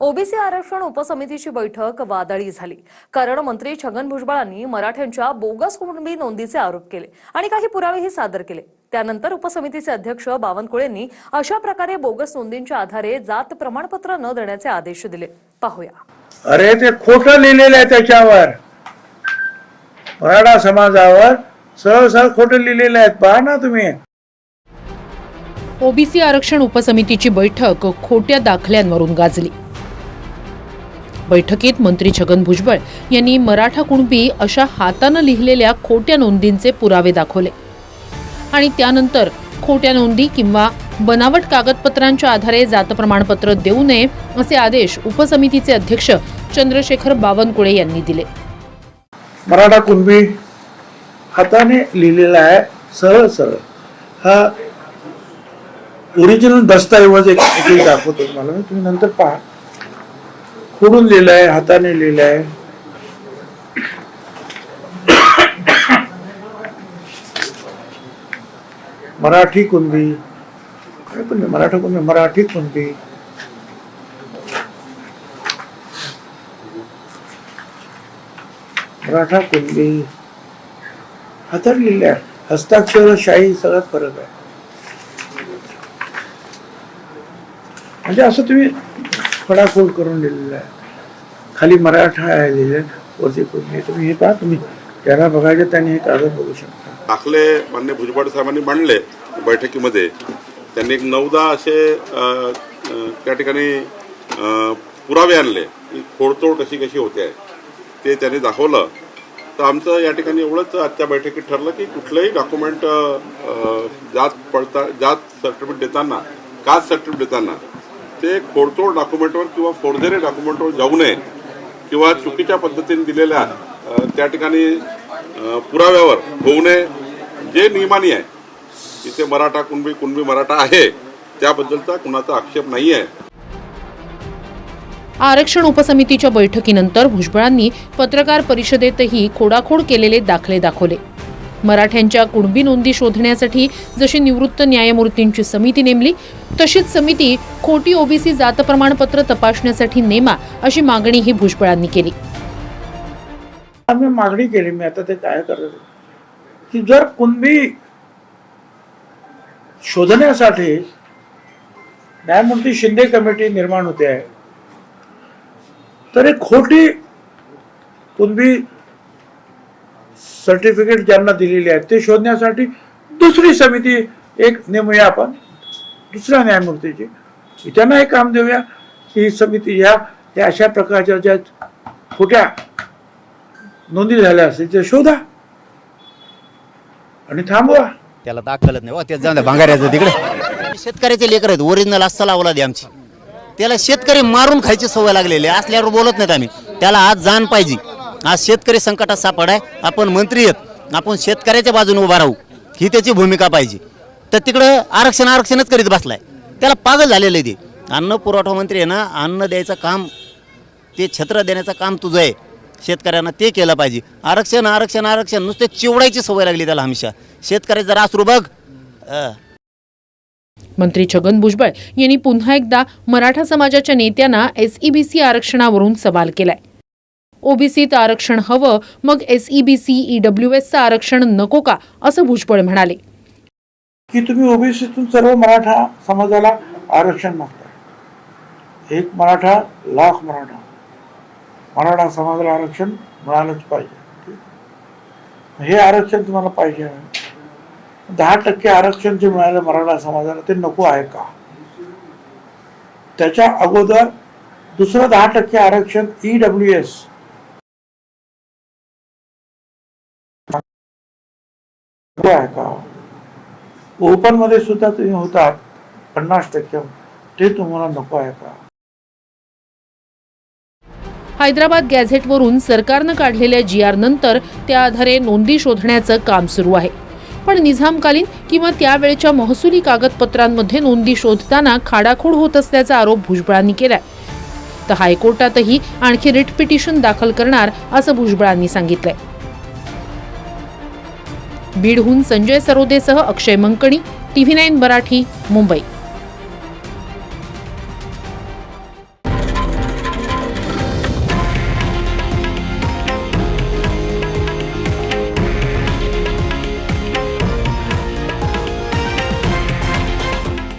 OBC आरक्षण उपसमितीची बैठक वादळी झाली. कारण मंत्री छगन भुजबळांनी मराठ्यांच्या बोगस कुटुंबी नोंदीचे आरोप केले आणि काही पुरावेही सादर केले. त्यानंतर उपसमितीचे अध्यक्ष बावनकुळेंनी अशा प्रकारे बोगस नोंदींच्या आधारे जात प्रमाणपत्र न देण्याचे आदेश दिले. पाहूया. अरे ते खोटं लिहिलेलं आहे त्याच्यावर. मराठा समाजावर सरळ सरळ खोटं लिहिलेलं आहे. पहा ना तुम्ही. ओबीसी आरक्षण उपसमितीची बैठक खोट्या दाखल्यांवरून गाजली. बैठकीत मंत्री छगन भुजबळ यांनी मराठा कुणबी अशा हातानं लिहिलेल्या खोट्या नोंदींचे पुरावे दाखवले. आणि त्यानंतर खोट्या नोंदी किंवा बनावट कागदपत्रांच्या आधारे जात प्रमाणपत्र देऊ नये असे आदेश उपसमितीचे अध्यक्ष चंद्रशेखर बावनकुळे यांनी दिले. मराठा कुणबी हाताने लिहिलेला आहे सरळ सरळ. हा ओरिजिनल दस्तऐवज एक दाखवतो तुम्हाला. तुम्ही नंतर पहा. खोडून लिहिलं आहे हाताने लिहिलं आहे मराठी कुणबी? काय कुणबी? मराठा कुणबी? मराठी कुणबी? मराठा कुणबी? हातात लिहिल्या. आहे हस्ताक्षर शाही सगळ्यात फरक आहे. म्हणजे असं तुम्ही फडाफोड करून लिहिलेलं आहे. खाली मराठा आहे लिहिलं वरती कुणबी तुम्ही हे पहा तुम्ही त्यांना बघायचं त्यांनी हे कागद बघू शकता. दाखले मान्य भुजबळ साहेबांनी मांडले बैठकीमध्ये. त्यांनी एक नऊदा असे त्या ठिकाणी पुरावे आणले की खोडतोड कशी कशी होते. आहे ते त्यांनी दाखवलं. तर आमचं या ठिकाणी एवढंच आजच्या बैठकीत ठरलं की कुठलंही डॉक्युमेंट जात पडता जात सर्टिफिकेट देताना कास्ट सर्टिफिकेट देताना ते खोडतोड डॉक्युमेंटवर किंवा फोडझेरे डॉक्युमेंटवर जाऊ नये किंवा चुकीच्या पद्धतीने दिलेल्या त्या ठिकाणी पुराव्यावर होऊ नये. जे नियमानी आहे इथे मराठा कुणबी कुणबी मराठा आहे त्याबद्दलचा कुणाचा आक्षेप नाही आहे. आरक्षण उपसमितीच्या बैठकीनंतर भुजबळांनी पत्रकार परिषदेतही खोडाखोड केलेले दाखले दाखवले. मराठ्यांच्या कुणबी नोंदी शोधण्यासाठी जशी निवृत्त न्यायमूर्तींची समिती नेमली तशीच समिती खोटी ओबीसी जात प्रमाणपत्र तपासण्यासाठी नेमा अशी मागणीही भुजबळांनी केली. आम्ही मागणी केली मी आता ते काय करत की जर कुणबी शोधण्यासाठी न्यायमूर्ती शिंदे कमिटी निर्माण होते आहे तर एक खोटी कुणबी सर्टिफिकेट ज्यांना दिलेली आहेत ते शोधण्यासाठी दुसरी समिती एक नेमूया आपण दुसऱ्या न्यायमूर्तीची. त्यांना एक काम देऊया की ही समिती ह्या या अशा प्रकारच्या ज्या खोट्या नोंदी झाल्या असतील ते शोधा. आणि थांबवा. त्याला दाखलत नाही. ते जाऊन भांगाऱ्याचं तिकडे. शेतकऱ्याचे लेकर आहेत ओरिजिनल असता लावला दे आमची. त्याला शेतकरी मारून खायची सवय लागलेली असल्यावर बोलत नाहीत आम्ही. त्याला आज जाण पाहिजे. आज शेतकरी संकटात सापड आहे. आपण मंत्री आहेत. आपण शेतकऱ्याच्या बाजूने उभा राहू. ही त्याची भूमिका पाहिजे. तर तिकडं आरक्षण आरक्षणच करीत बसलाय. त्याला पागल झालेलं आहे ते. अन्न पुरवठा मंत्री आहे ना अन्न द्यायचं काम ते छत्र देण्याचं काम तुझं आहे. शेतकऱ्यांना ते केलं पाहिजे. आरक्षण आरक्षण आरक्षण नुसते चिवडायची सवय लागली त्याला हमेशा. शेतकरी जरा असरू बघ. मंत्री छगन भुजबळ यांनी पुन्हा एकदा मराठा समाजाच्या नेत्यांना एसईबीसी आरक्षणावरून सवाल केलाय. ओबीसीत आरक्षण हवं मग एसईबीसी ईडब्ल्यू एसचं आरक्षण नको का? असं भुजबळ म्हणाले. की तुम्ही ओबीसीतून सर्व मराठा समाजाला आरक्षण मागताय. एक मराठा लाख मराठा. मराठा समाजाला आरक्षण मिळालंच पाहिजे. हे आरक्षण तुम्हाला पाहिजे दहा टक्के आरक्षण जे मिळालं मराठा समाजाला ते नको आहे का? त्याच्या अगोदर दुसरं दहा टक्के आरक्षण ई डब्ल्यू एस आहे का? ओपनमध्ये सुद्धा तुम्ही होतात पन्नास टक्के. ते तुम्हाला नको आहे का? हैदराबाद गॅझेटवरून सरकारनं काढलेल्या जी आर नंतर त्या आधारे नोंदी शोधण्याचं काम सुरू आहे. पण निझामकालीन किंवा त्यावेळच्या महसुली कागदपत्रांमध्ये नोंदी शोधताना खाडाखोड होत असल्याचा आरोप भुजबळांनी केलाय. तर हायकोर्टातही आणखी रिट पिटिशन दाखल करणार असं भुजबळांनी सांगितलंय. बीडहून संजय सरोदेसह अक्षय मंकणी टीव्ही नाईन मराठी मुंबई.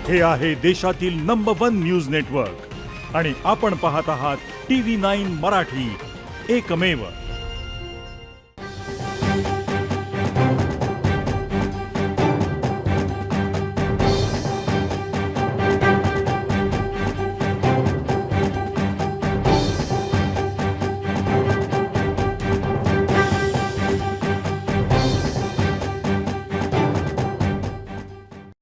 हे आहे देशातील नंबर वन न्यूज नेटवर्क आणि आपण पाहत आहात टीव्ही नाईन मराठी. एकमेव